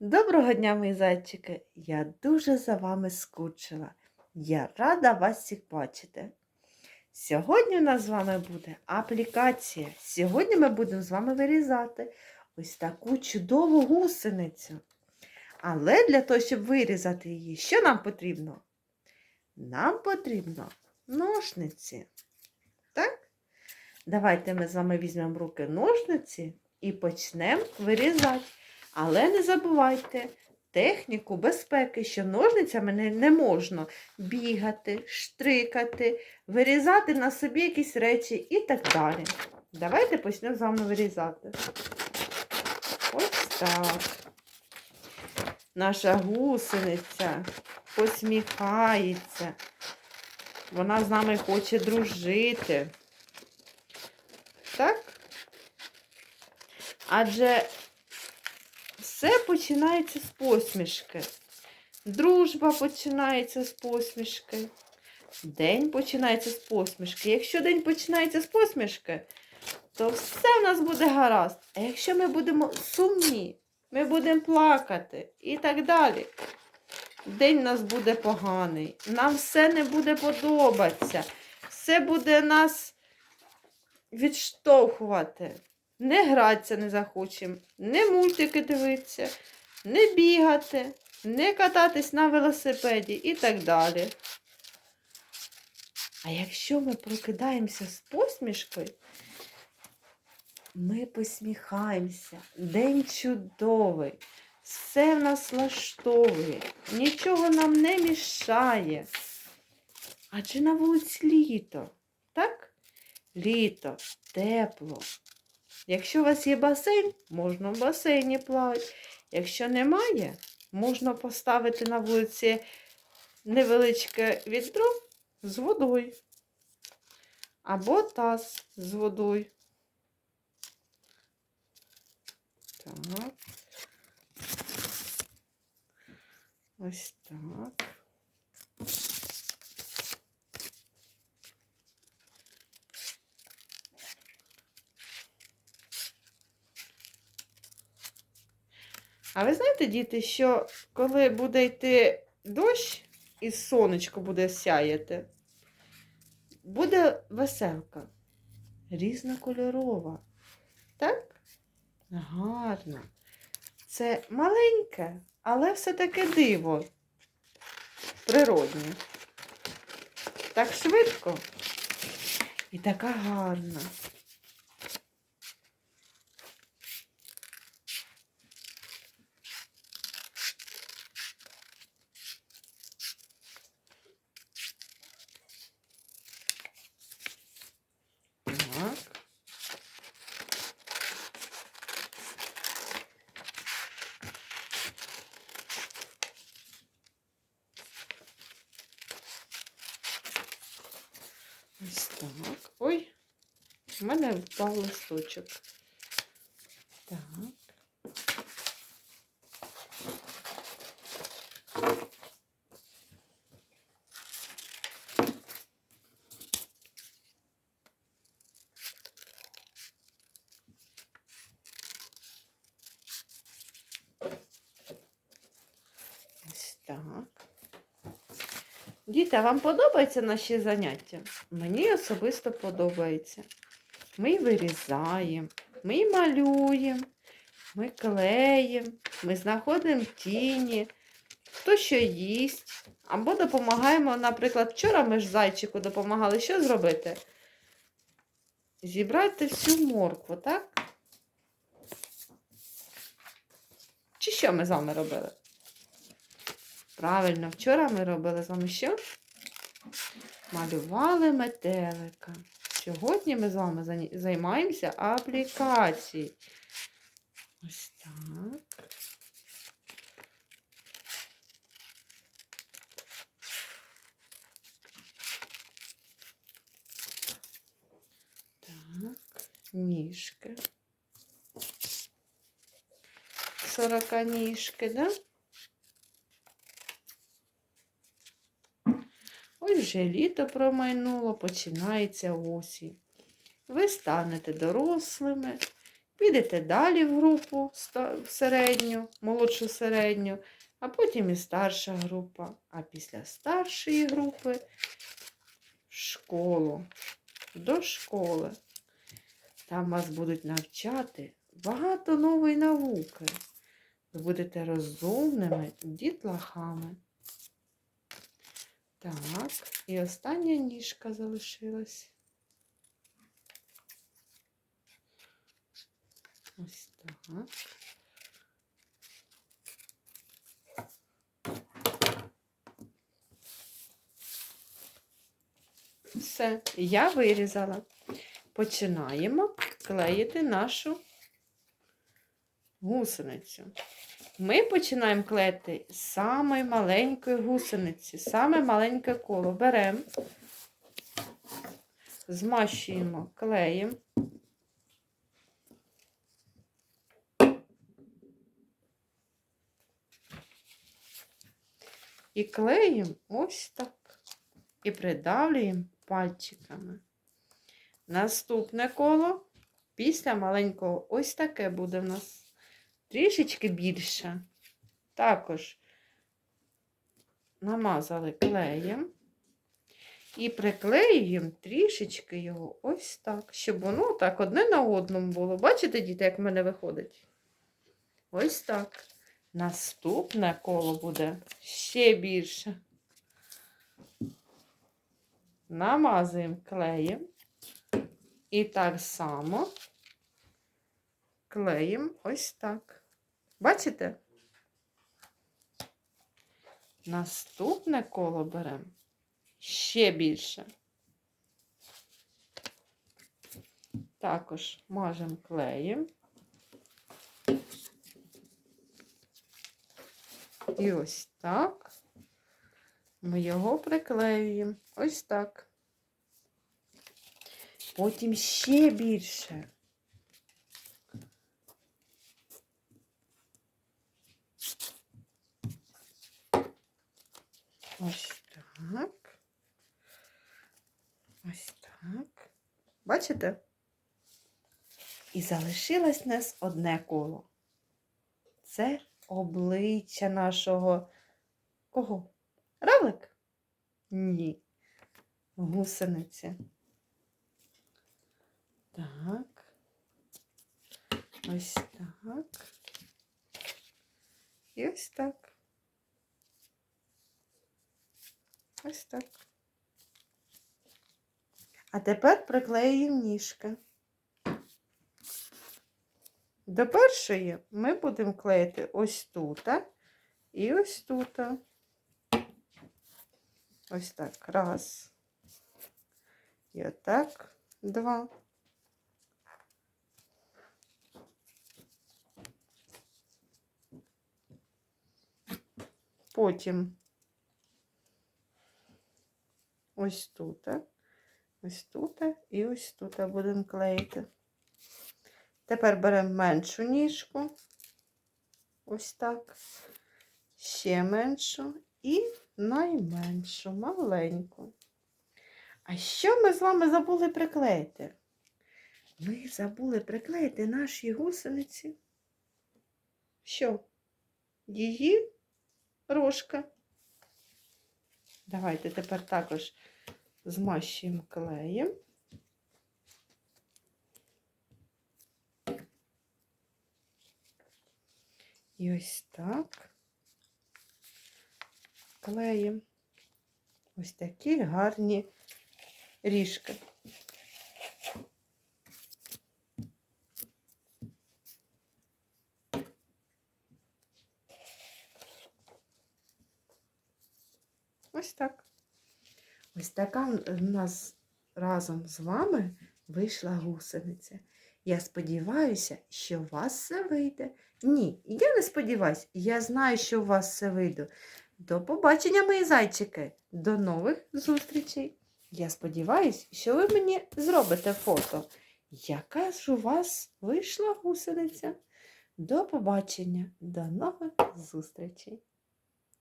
Доброго дня, мої зайчики! Я дуже за вами скучила. Я рада вас всіх бачити. Сьогодні у нас з вами буде аплікація. Сьогодні ми будемо з вами вирізати ось таку чудову гусеницю. Але для того, щоб вирізати її, що нам потрібно? Нам потрібно ножниці. Так? Давайте ми з вами візьмемо в руки ножниці і почнемо вирізати. Але не забувайте техніку безпеки, що ножницями не, можна бігати, штрикати, вирізати на собі якісь речі і так далі. Давайте почнемо з вами вирізати. Ось так. Наша гусениця посміхається. Вона з нами хоче дружити. Так? Адже все починається з посмішки. Дружба починається з посмішки. День починається з посмішки. Якщо день починається з посмішки, то все в нас буде гаразд. А якщо ми будемо сумні, ми будемо плакати і так далі. День у нас буде поганий, нам все не буде подобатися, все буде нас відштовхувати. Не гратися не захочемо, не мультики дивитися, не бігати, не кататись на велосипеді і так далі. А якщо ми прокидаємося з посмішкою, ми посміхаємося. День чудовий, все в нас влаштовує, нічого нам не мішає. Адже на вулиці літо, так? Літо, тепло. Якщо у вас є басейн, можна в басейні плавати. Якщо немає, можна поставити на вулиці невеличке відро з водою. Або таз з водою. Так. Ось так. А ви знаєте, діти, що коли буде йти дощ і сонечко буде сяяти, буде веселка, різнокольорова. Так? Гарно. Це маленьке, але все-таки диво природнє. Так швидко і така гарна. Так. Ось так. Ой, в мене впав листочок. Так. Ось так. Діти, вам подобаються наші заняття? Мені особисто подобається. Ми вирізаємо, ми малюємо, ми клеїмо, ми знаходимо тіні, хто що їсть. Або допомагаємо, наприклад, вчора ми ж зайчику допомагали що зробити? Зібрати всю моркву, так? Чи що ми з вами робили? Правильно, вчора ми робили з вами що? Малювали метелика. Сьогодні ми з вами займаємося аплікацією. Ось так. Так, ніжки. Сороканіжки, да? Ось вже літо промайнуло, починається осінь. Ви станете дорослими Підете далі в групу в середню, молодшу середню, а потім і старша група. А після старшої групи в школу, до школи. Там вас будуть навчати багато нової науки. Ви будете розумними дітлахами. Так, і остання ніжка залишилась. Ось так. Все, я вирізала. Починаємо клеїти нашу гусеницю. Ми починаємо клеїти з самої маленької гусениці, саме маленьке коло. Беремо, змащуємо клеєм. І клеїмо ось так. І придавлюємо пальчиками. Наступне коло після маленького ось таке буде в нас трішечки більше. Також намазали клеєм і приклеюємо трішечки його ось так, щоб воно так одне на одному було. Бачите, діти, як в мене виходить? Ось так. Наступне коло буде ще більше. Намазуємо клеєм. І так само клеїмо ось так. Бачите? Наступне коло беремо ще більше. Також мажемо клеєм. І ось так ми його приклеюємо. Ось так. Потім ще більше. Ось так. Ось так. Бачите? І залишилось нас одне коло. Це обличчя нашого кого? Равлик? Ні. Гусениці. Так. Ось так. І ось так. Ось так. А тепер приклеюємо ніжки. До першої ми будемо клеїти ось тут і ось тут. Ось так. Раз. І отак. Два. Потім ось тут, ось тут і ось тут будемо клеїти. Тепер беремо меншу ніжку, ось так, ще меншу і найменшу, маленьку. А що ми з вами забули приклеїти? Ми забули приклеїти наші гусениці. Що? Її рожка. Давайте тепер також змащуємо клеєм. І ось так клеїмо ось такі гарні ріжки. Ось так. Ось така в нас разом з вами вийшла гусениця. Я сподіваюся, що у вас все вийде. Ні, я не сподіваюся, я знаю, що у вас все вийде. До побачення, мої зайчики. До нових зустрічей. Я сподіваюся, що ви мені зробите фото. Яка ж у вас вийшла гусениця? До побачення, до нових зустрічей.